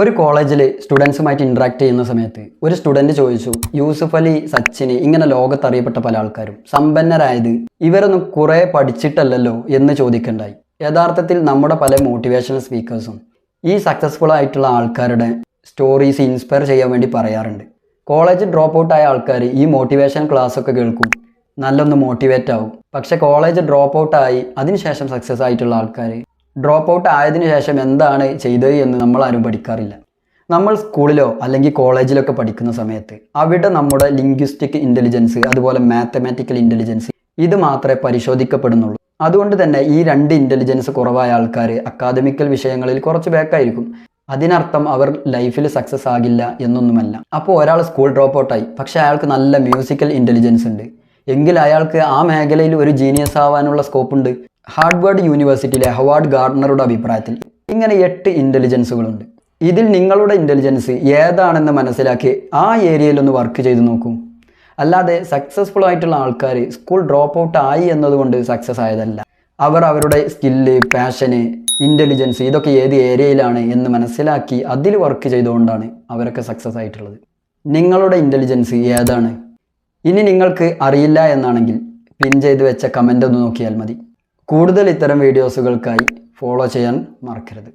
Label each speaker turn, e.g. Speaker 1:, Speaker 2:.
Speaker 1: ഒരു കോളേജിൽ സ്റ്റുഡൻസുമായിട്ട് ഇൻട്രാക്ട് ചെയ്യുന്ന സമയത്ത് ഒരു സ്റ്റുഡന്റ് ചോദിച്ചു യൂസുഫ് അലി സച്ചിന് ഇങ്ങനെ ലോകത്ത് അറിയപ്പെട്ട പല ആൾക്കാരും സമ്പന്നരായത് ഇവരൊന്നും കുറേ പഠിച്ചിട്ടല്ലല്ലോ എന്ന് ചോദിക്കണ്ടായി. യഥാർത്ഥത്തിൽ നമ്മുടെ പല മോട്ടിവേഷണൽ സ്പീക്കേഴ്സും ഈ സക്സസ്ഫുൾ ആയിട്ടുള്ള ആൾക്കാരുടെ സ്റ്റോറീസ് ഇൻസ്പയർ ചെയ്യാൻ വേണ്ടി പറയാറുണ്ട്. കോളേജ് ഡ്രോപ്പ് ഔട്ട് ആയ ആൾക്കാർ ഈ മോട്ടിവേഷൻ ക്ലാസ് ഒക്കെ കേൾക്കും നല്ലൊന്ന് മോട്ടിവേറ്റ് ആവും. പക്ഷെ കോളേജ് ഡ്രോപ്പ് ഔട്ടായി അതിനുശേഷം സക്സസ് ആയിട്ടുള്ള ആൾക്കാർ ഡ്രോപ്പ് ഔട്ട് ആയതിനു ശേഷം എന്താണ് ചെയ്തത് എന്ന് നമ്മൾ ആരും പഠിക്കാറില്ല. നമ്മൾ സ്കൂളിലോ അല്ലെങ്കിൽ കോളേജിലൊക്കെ പഠിക്കുന്ന സമയത്ത് അവിടെ നമ്മുടെ ലിംഗ്വിസ്റ്റിക് ഇന്റലിജൻസ് അതുപോലെ മാത്തമാറ്റിക്കൽ ഇന്റലിജൻസ് ഇത് മാത്രമേ പരിശോധിക്കപ്പെടുന്നുള്ളൂ. അതുകൊണ്ട് തന്നെ ഈ രണ്ട് ഇന്റലിജൻസ് കുറവായ ആൾക്കാർ അക്കാദമിക്കൽ വിഷയങ്ങളിൽ കുറച്ച് ബാക്കായിരിക്കും അതിനർത്ഥം അവർ ലൈഫിൽ സക്സസ് ആകില്ല എന്നൊന്നുമല്ല. അപ്പോൾ ഒരാൾ സ്കൂൾ ഡ്രോപ്പ് ഔട്ടായി പക്ഷേ അയാൾക്ക് നല്ല മ്യൂസിക്കൽ ഇന്റലിജൻസ് ഉണ്ട്. എങ്കിൽ അയാൾക്ക് ആ മേഖലയിൽ ഒരു ജീനിയസ് ആവാനുള്ള സ്കോപ്പ് ഉണ്ട്. ഹാർഡ്വേർഡ് യൂണിവേഴ്സിറ്റിയിലെ ഹവാർഡ് ഗാർഡനറുടെ അഭിപ്രായത്തിൽ ഇങ്ങനെ എട്ട് ഇന്റലിജൻസുകളുണ്ട് ഇതിൽ നിങ്ങളുടെ ഇന്റലിജൻസ് ഏതാണെന്ന് മനസ്സിലാക്കി ആ ഏരിയയിലൊന്ന് വർക്ക് ചെയ്ത് നോക്കൂ. അല്ലാതെ സക്സസ്ഫുൾ ആയിട്ടുള്ള ആൾക്കാർ സ്കൂൾ ഡ്രോപ്പ് ഔട്ട് ആയി എന്നതുകൊണ്ട് സക്സസ് ആയതല്ല. അവർ അവരുടെ സ്കില്ല് പാഷന് ഇന്റലിജൻസ് ഇതൊക്കെ ഏത് ഏരിയയിലാണ് എന്ന് മനസ്സിലാക്കി അതിൽ വർക്ക് ചെയ്തുകൊണ്ടാണ് അവരൊക്കെ സക്സസ് ആയിട്ടുള്ളത്. നിങ്ങളുടെ ഇന്റലിജൻസ് ഏതാണ്? ഇനി നിങ്ങൾക്ക് അറിയില്ല എന്നാണെങ്കിൽ പിൻ ചെയ്ത് വെച്ച കമന്റ് ഒന്ന് നോക്കിയാൽ മതി. കൂടുതൽ ഇത്തരം വീഡിയോസുകൾക്കായി ഫോളോ ചെയ്യാൻ മറക്കരുത്.